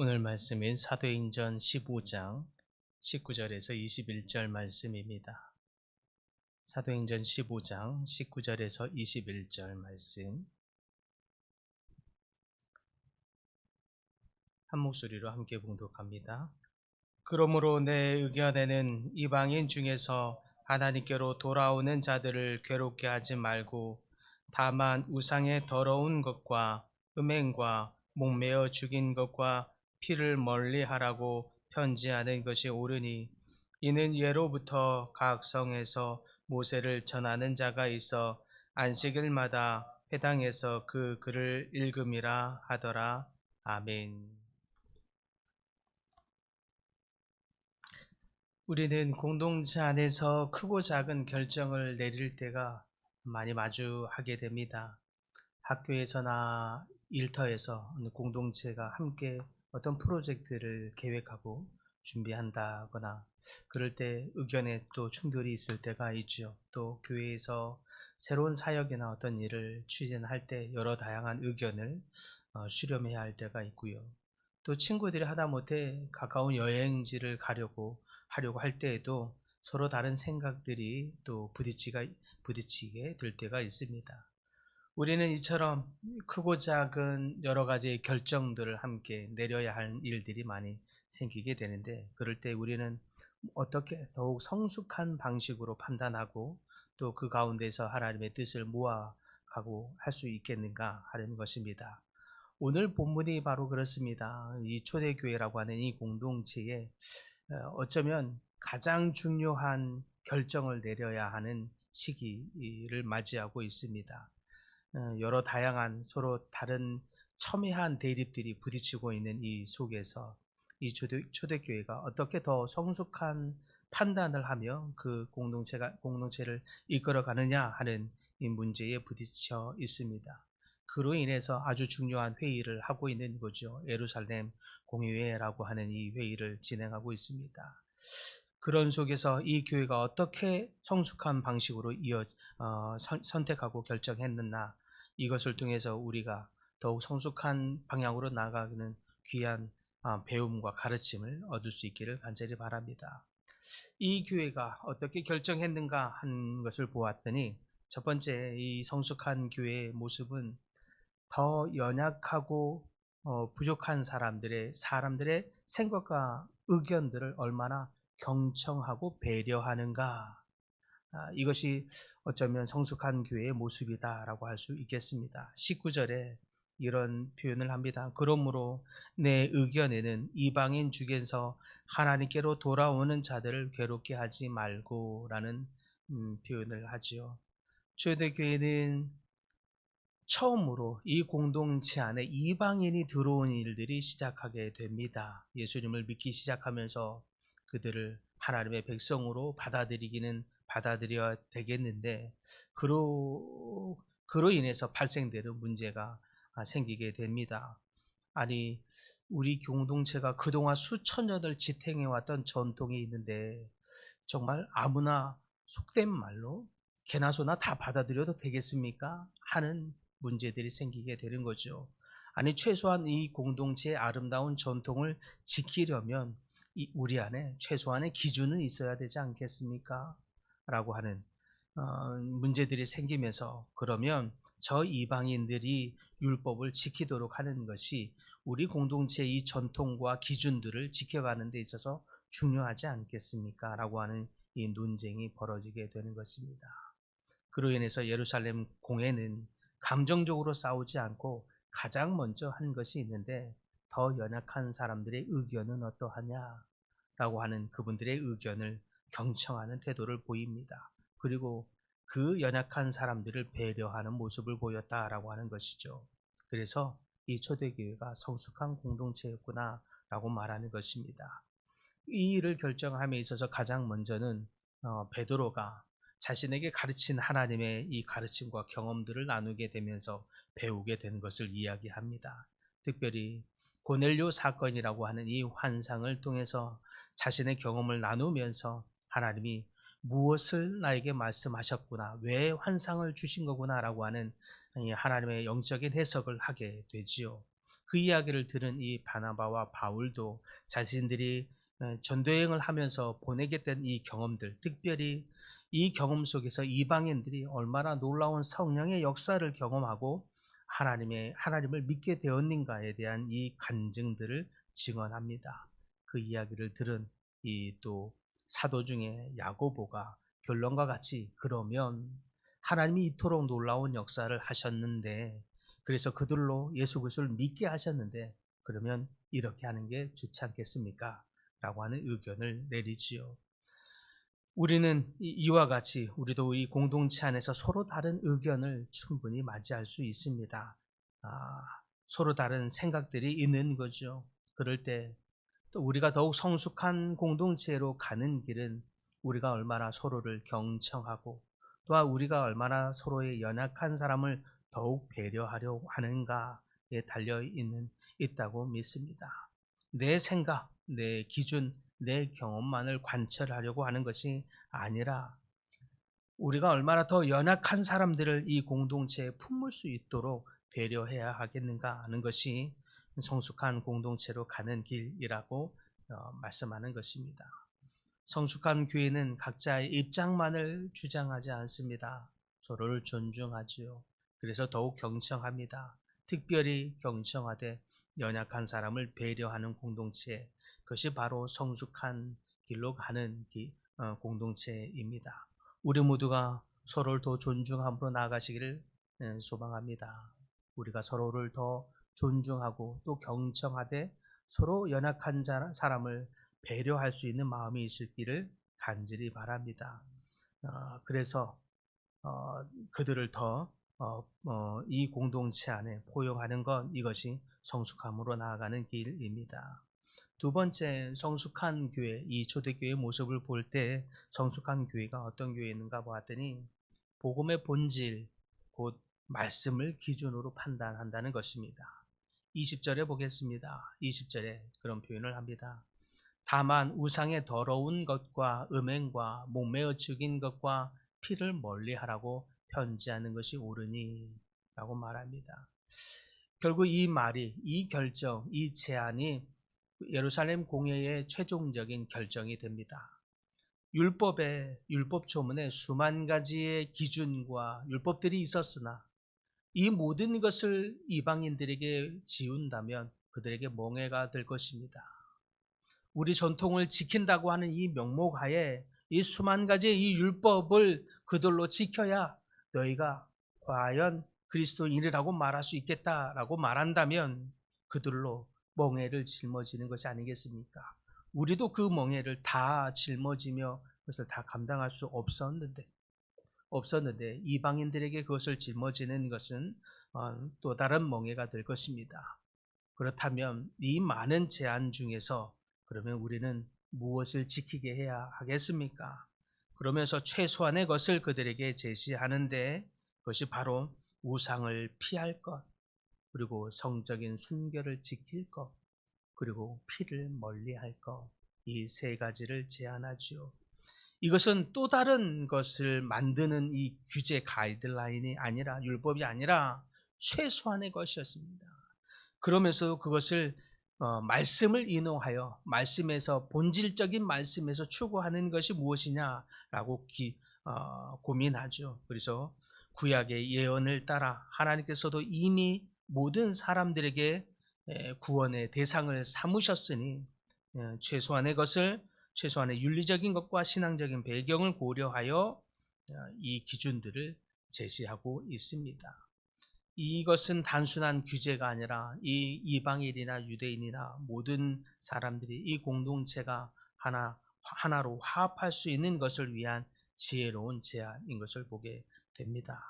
오늘 말씀인 사도행전 15장 19절에서 21절 말씀입니다. 사도행전 15장 19절에서 21절 말씀 한 목소리로 함께 봉독합니다. 그러므로 내 의견에는 이방인 중에서 하나님께로 돌아오는 자들을 괴롭게 하지 말고 다만 우상의 더러운 것과 음행과 목매어 죽인 것과 피를 멀리 하라고 편지하는 것이 옳으니 이는 예로부터 각 성에서 모세를 전하는 자가 있어 안식일마다 회당에서 그 글을 읽음이라 하더라. 아멘. 우리는 공동체 안에서 크고 작은 결정을 내릴 때가 많이 마주하게 됩니다. 학교에서나 일터에서 공동체가 함께 어떤 프로젝트를 계획하고 준비한다거나 그럴 때 의견에 또 충돌이 있을 때가 있죠. 또 교회에서 새로운 사역이나 어떤 일을 추진할 때 여러 다양한 의견을 어, 수렴해야 할 때가 있고요. 또 친구들이 하다못해 가까운 여행지를 가려고 하려고 할 때에도 서로 다른 생각들이 또 부딪히가, 부딪히게 될 때가 있습니다. 우리는 이처럼 크고 작은 여러 가지 결정들을 함께 내려야 할 일들이 많이 생기게 되는데 그럴 때 우리는 어떻게 더욱 성숙한 방식으로 판단하고 또 그 가운데서 하나님의 뜻을 모아가고 할 수 있겠는가 하는 것입니다. 오늘 본문이 바로 그렇습니다. 이 초대교회라고 하는 이 공동체에 어, 어쩌면 가장 중요한 결정을 내려야 하는 시기를 맞이하고 있습니다. 어, 여러 다양한 서로 다른 첨예한 대립들이 부딪히고 있는 이 속에서 이 초대, 초대 교회가 어떻게 더 성숙한 판단을 하며 그 공동체가 공동체를 이끌어 가느냐 하는 이 문제에 부딪혀 있습니다. 그로 인해서 아주 중요한 회의를 하고 있는 거죠. 예루살렘 공의회라고 하는 이 회의를 진행하고 있습니다. 그런 속에서 이 교회가 어떻게 성숙한 방식으로 이어 어, 선, 선택하고 결정했느냐 이것을 통해서 우리가 더욱 성숙한 방향으로 나아가는 귀한 어, 배움과 가르침을 얻을 수 있기를 간절히 바랍니다. 이 교회가 어떻게 결정했는가 하는 것을 보았더니 첫 번째 이 성숙한 교회의 모습은 더 연약하고 어, 부족한 사람들의 사람들의 생각과 의견들을 얼마나 경청하고 배려하는가 아, 이것이 어쩌면 성숙한 교회의 모습이다라고 할 수 있겠습니다. 19절에 이런 표현을 합니다. 그러므로 내 의견에는 이방인 중에서 하나님께로 돌아오는 자들을 괴롭게 하지 말고라는 음, 표현을 하지요. 초대교회는 처음으로 이 공동체 안에 이방인이 들어온 일들이 시작하게 됩니다. 예수님을 믿기 시작하면서 그들을 하나님의 백성으로 받아들이기는 받아들여야 되겠는데 그로 그로 인해서 발생되는 문제가 생기게 됩니다. 아니 우리 공동체가 그동안 수천 년을 지탱해 왔던 전통이 있는데 정말 아무나 속된 말로 개나 소나 다 받아들여도 되겠습니까? 하는 문제들이 생기게 되는 거죠. 아니 최소한 이 공동체의 아름다운 전통을 지키려면 우리 안에 최소한의 기준은 있어야 되지 않겠습니까? 라고 하는 어, 문제들이 생기면서 그러면 저 이방인들이 율법을 지키도록 하는 것이 우리 공동체의 이 전통과 기준들을 지켜가는 데 있어서 중요하지 않겠습니까? 라고 하는 이 논쟁이 벌어지게 되는 것입니다. 그로 인해서 예루살렘 공회는 감정적으로 싸우지 않고 가장 먼저 한 것이 있는데 더 연약한 사람들의 의견은 어떠하냐? 라고 하는 그분들의 의견을 경청하는 태도를 보입니다. 그리고 그 연약한 사람들을 배려하는 모습을 보였다라고 하는 것이죠. 그래서 이 초대교회가 성숙한 공동체였구나 라고 말하는 것입니다. 이 일을 결정함에 있어서 가장 먼저는 어, 베드로가 자신에게 가르친 하나님의 이 가르침과 경험들을 나누게 되면서 배우게 된 것을 이야기합니다. 특별히 고넬료 사건이라고 하는 이 환상을 통해서 자신의 경험을 나누면서 하나님이 무엇을 나에게 말씀하셨구나, 왜 환상을 주신 거구나라고 하는 하나님의 영적인 해석을 하게 되지요. 그 이야기를 들은 이 바나바와 바울도 자신들이 어, 전도여행을 하면서 보내게 된 이 경험들, 특별히 이 경험 속에서 이방인들이 얼마나 놀라운 성령의 역사를 경험하고 하나님의 하나님을 믿게 되었는가에 대한 이 간증들을 증언합니다. 그 이야기를 들은 이 또 사도 중에 야고보가 결론과 같이 그러면 하나님이 이토록 놀라운 역사를 하셨는데 그래서 그들로 예수 그리스도를 믿게 하셨는데 그러면 이렇게 하는 게 좋지 않겠습니까? 라고 하는 의견을 내리지요. 우리는 이와 같이 우리도 이 공동체 안에서 서로 다른 의견을 충분히 맞이할 수 있습니다. 아, 서로 다른 생각들이 있는 거죠. 그럴 때 또 우리가 더욱 성숙한 공동체로 가는 길은 우리가 얼마나 서로를 경청하고 또한 우리가 얼마나 서로의 연약한 사람을 더욱 배려하려 하는가에 달려 있는 있다고 믿습니다. 내 생각, 내 기준, 내 경험만을 관철하려고 하는 것이 아니라 우리가 얼마나 더 연약한 사람들을 이 공동체에 품을 수 있도록 배려해야 하겠는가 하는 것이 성숙한 공동체로 가는 길이라고 어, 말씀하는 것입니다. 성숙한 교회는 각자의 입장만을 주장하지 않습니다. 서로를 존중하지요. 그래서 더욱 경청합니다. 특별히 경청하되 연약한 사람을 배려하는 공동체, 그것이 바로 성숙한 길로 가는 기, 어, 공동체입니다. 우리 모두가 서로를 더 존중함으로 나아가시기를 예, 소망합니다. 우리가 서로를 더 존중하고 또 경청하되 서로 연약한 사람을 배려할 수 있는 마음이 있을기를 간절히 바랍니다. 어, 그래서 어, 그들을 더 이 공동체 안에 포용하는 것 이것이 성숙함으로 나아가는 길입니다. 두 번째 성숙한 교회, 이 초대교회 모습을 볼 때 성숙한 교회가 어떤 교회인가 보았더니 복음의 본질, 곧 말씀을 기준으로 판단한다는 것입니다. 20절에 보겠습니다. 20절에 그런 표현을 합니다. 다만 우상의 더러운 것과 음행과 목매어 죽인 것과 피를 멀리하라고 편지하는 것이 옳으니 라고 말합니다. 결국 이 말이 이 결정, 이 제안이 예루살렘 공회의 최종적인 결정이 됩니다. 율법의 율법 조문에 수만 가지의 기준과 율법들이 있었으나 이 모든 것을 이방인들에게 지운다면 그들에게 멍해가 될 것입니다. 우리 전통을 지킨다고 하는 이 명목 하에 이 수만 가지의 이 율법을 그들로 지켜야 너희가 과연 그리스도인이라고 말할 수 있겠다라고 말한다면 그들로 멍해를 짊어지는 것이 아니겠습니까? 우리도 그 멍해를 다 짊어지며 그것을 다 감당할 수 없었는데 없었는데 이방인들에게 그것을 짊어지는 것은 어, 또 다른 멍해가 될 것입니다. 그렇다면 이 많은 제한 중에서 그러면 우리는 무엇을 지키게 해야 하겠습니까? 그러면서 최소한의 것을 그들에게 제시하는데 그것이 바로 우상을 피할 것, 그리고 성적인 순결을 지킬 것, 그리고 피를 멀리 할 것, 이 세 가지를 제안하지요. 이것은 또 다른 것을 만드는 이 규제 가이드라인이 아니라 율법이 아니라 최소한의 것이었습니다. 그러면서 그것을 어, 말씀을 인용하여 말씀에서 본질적인 말씀에서 추구하는 것이 무엇이냐라고 기, 어, 고민하죠. 그래서 구약의 예언을 따라 하나님께서도 이미 모든 사람들에게 구원의 대상을 삼으셨으니 최소한의 것을 최소한의 윤리적인 것과 신앙적인 배경을 고려하여 어, 이 기준들을 제시하고 있습니다. 이것은 단순한 규제가 아니라 이 이방인이나 유대인이나 모든 사람들이 이 공동체가 하나 하나로 화합할 수 있는 것을 위한 지혜로운 제안인 것을 보게 됩니다.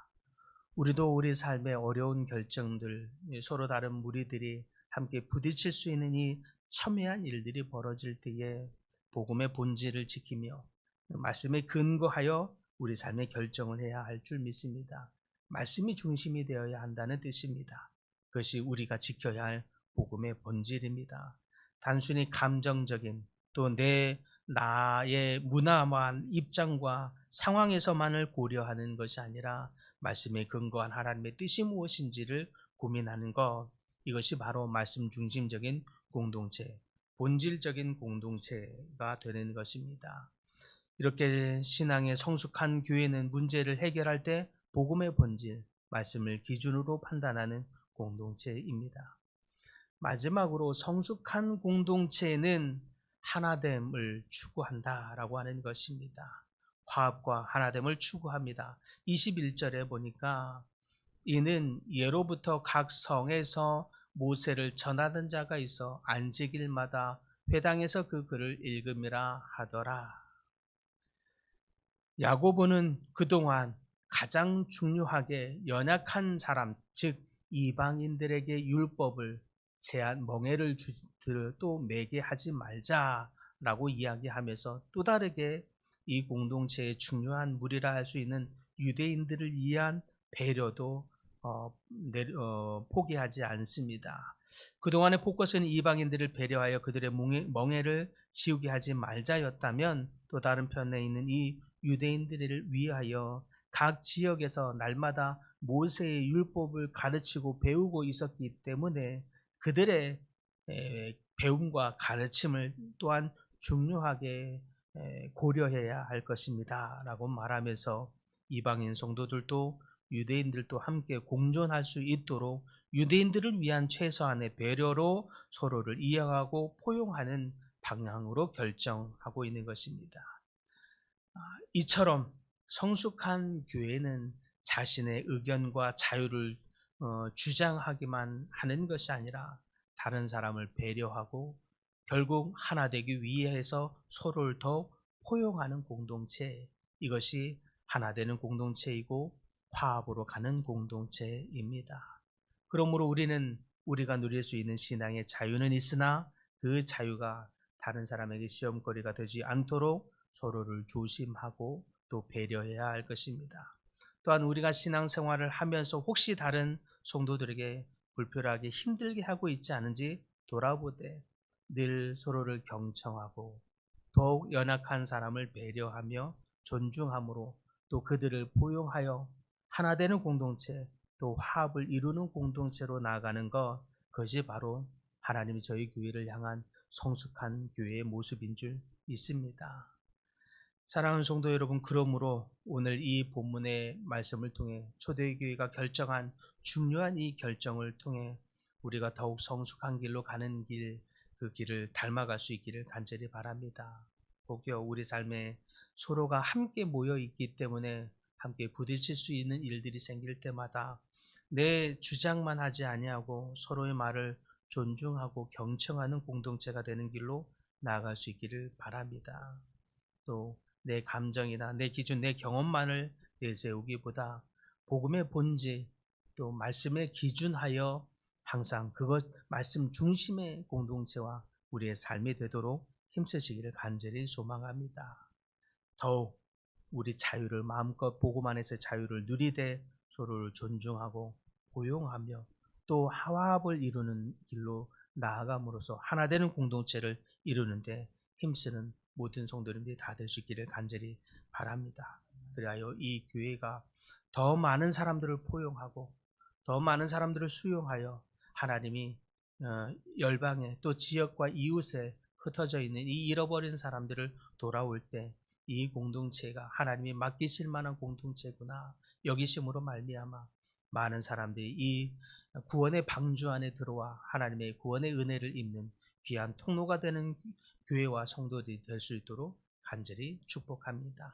우리도 우리 삶의 어려운 결정들, 서로 다른 무리들이 함께 부딪힐 수 있는 이 첨예한 일들이 벌어질 때에 복음의 본질을 지키며 말씀에 근거하여 우리 삶의 결정을 해야 할 줄 믿습니다. 말씀이 중심이 되어야 한다는 뜻입니다. 그것이 우리가 지켜야 할 복음의 본질입니다. 단순히 감정적인 또 내 나의 문화만 입장과 상황에서만을 고려하는 것이 아니라 말씀에 근거한 하나님의 뜻이 무엇인지를 고민하는 것 이것이 바로 말씀 중심적인 공동체, 본질적인 공동체가 되는 것입니다. 이렇게 신앙의 성숙한 교회는 문제를 해결할 때 복음의 본질, 말씀을 기준으로 판단하는 공동체입니다. 마지막으로 성숙한 공동체는 하나됨을 추구한다라고 하는 것입니다. 화합과 하나됨을 추구합니다. 21절에 보니까 이는 예로부터 각 성에서 모세를 전하던 자가 있어 안식일마다 회당에서 그 글을 읽음이라 하더라. 야고보는 그동안 가장 중요하게 연약한 사람, 즉 이방인들에게 율법을 제한 멍해를 주들 또 매게 하지 말자라고 이야기하면서 또 다르게 이 공동체의 중요한 무리라 할 수 있는 유대인들을 위한 배려도 어, 내려, 어, 포기하지 않습니다. 그동안의 포커스는 이방인들을 배려하여 그들의 멍해, 멍해 를 지우게 하지 말자였다면 또 다른 편에 있는 이 유대인들을 위하여 각 지역에서 날마다 모세의 율법을 가르치고 배우고 있었기 때문에 그들의 배움과 가르침을 또한 중요하게 고려해야 할 것입니다. 라고 말하면서 이방인 성도들도 유대인들도 함께 공존할 수 있도록 유대인들을 위한 최소한의 배려로 서로를 이해하고 포용하는 방향으로 결정하고 있는 것입니다. 아, 이처럼 성숙한 교회는 자신의 의견과 자유를 어, 주장하기만 하는 것이 아니라 다른 사람을 배려하고 결국 하나 되기 위해서 서로를 더 포용하는 공동체 이것이 하나 되는 공동체이고 화합으로 가는 공동체입니다. 그러므로 우리는 우리가 누릴 수 있는 신앙의 자유는 있으나 그 자유가 다른 사람에게 시험거리가 되지 않도록 서로를 조심하고 또 배려해야 할 것입니다. 또한 우리가 신앙생활을 하면서 혹시 다른 성도들에게 불편하게 힘들게 하고 있지 않은지 돌아보되 늘 서로를 경청하고 더욱 연약한 사람을 배려하며 존중함으로 또 그들을 포용하여 하나 되는 공동체 또 화합을 이루는 공동체로 나아가는 것 그것이 바로 하나님이 저희 교회를 향한 성숙한 교회의 모습인 줄 믿습니다. 사랑하는 성도 여러분, 그러므로 오늘 이 본문의 말씀을 통해 초대교회가 결정한 중요한 이 결정을 통해 우리가 더욱 성숙한 길로 가는 길, 그 길을 닮아갈 수 있기를 간절히 바랍니다. 복여 우리 삶에 서로가 함께 모여 있기 때문에 함께 부딪힐 수 있는 일들이 생길 때마다 내 주장만 하지 아니하고 서로의 말을 존중하고 경청하는 공동체가 되는 길로 나아갈 수 있기를 바랍니다. 또 내 감정이나 내 기준, 내 경험만을 내세우기보다 복음의 본질 또 말씀에 기준하여 항상 그것 말씀 중심의 공동체와 우리의 삶이 되도록 힘쓰시기를 간절히 소망합니다. 더욱 우리 자유를 마음껏 복음 안에서 자유를 누리되 서로를 존중하고 고용하며 또 화합을 이루는 길로 나아감으로써 하나 되는 공동체를 이루는데 힘쓰는 모든 성도님들이 다 될 수 있기를 간절히 바랍니다. 그리하여 이 교회가 더 많은 사람들을 포용하고 더 많은 사람들을 수용하여 하나님이 어, 열방에 또 지역과 이웃에 흩어져 있는 이 잃어버린 사람들을 돌아올 때 이 공동체가 하나님이 맡기실 만한 공동체구나 여기심으로 말미암아 많은 사람들이 이 구원의 방주 안에 들어와 하나님의 구원의 은혜를 입는 귀한 통로가 되는 교회와 성도들이 될 수 있도록 간절히 축복합니다.